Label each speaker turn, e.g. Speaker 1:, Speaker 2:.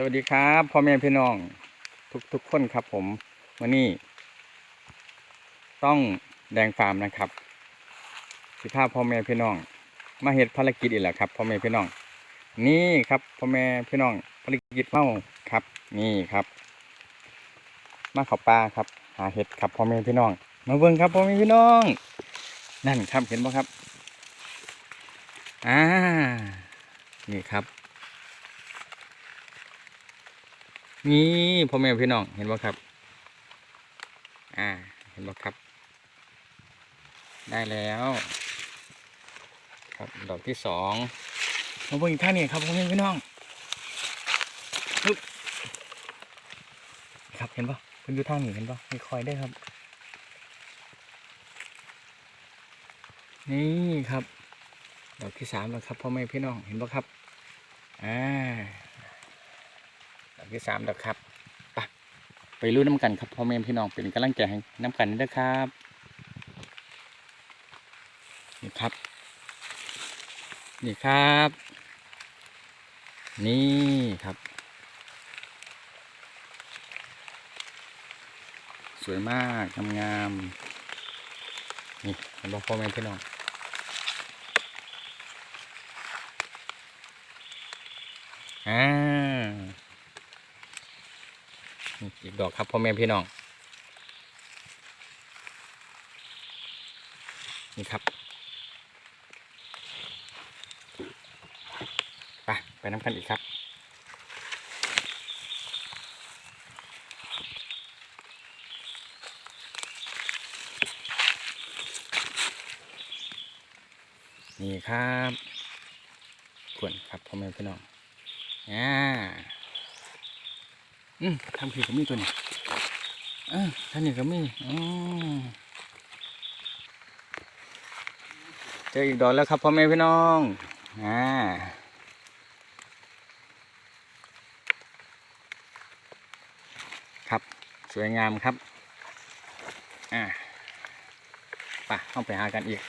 Speaker 1: สวัสดีครับพ่อแม่พี่น้อง ทุกทุกคนครับผมวันนี้ ต้องแดงฟาร์มนะครับสิพาพ่อแม่พี่น้อง มาเฮ็ดภารกิจอีกแล้วครับพ่อแม่พี่น้อง นี่ครับพ่อแม่พี่น้องภารกิจเมาครับ นี่ครับ มาขับปลาครับ หาเห็ดครับพ่อแม่พี่น้อง มาเบิ่งครับพ่อแม่พี่น้อง นั่นครับเห็นบ่ครับอ่านี่ครับ นี่พ่อแม่พี่น้องเห็นบ่ครับ อ่า เห็นบ่ครับ ได้แล้ว ครับดอกที่สองมาเบิ่งอีกท่านี่ครับพ่อแม่พี่น้องครับเห็นปะเพิ่นอยู่ทานี้เห็นปะมีคอยได้ครับ นี่ครับ ดอกที่สามแล้วครับพ่อแม่พี่น้องเห็นปะครับ อ่า ที่สามดอกครับไปไปรู้น้ำกันครับพ่อแม่พี่น้องเป็นกำลังใจให้น้ำกันนะครับนี่ครับ นี่ครับ นี่ครับ สวยมากงามๆนี่เห็นบอกพ่อแม่พี่น้องอ่านี่ อีกดอกครับพ่อแม่พี่น้อง นี่ครับ ไปไปน้ำกันอีกครับนี่ครับขวนครับพ่อแม่พี่น้องอ่า อืมทำผิดก็มีตัวนี้เออท่านนี้ก็มีอืมเจออีกดอกแล้วครับพ่อแม่พี่น้องอ่าครับสวยงามครับ อ่าไปเข้าไปหากันอีก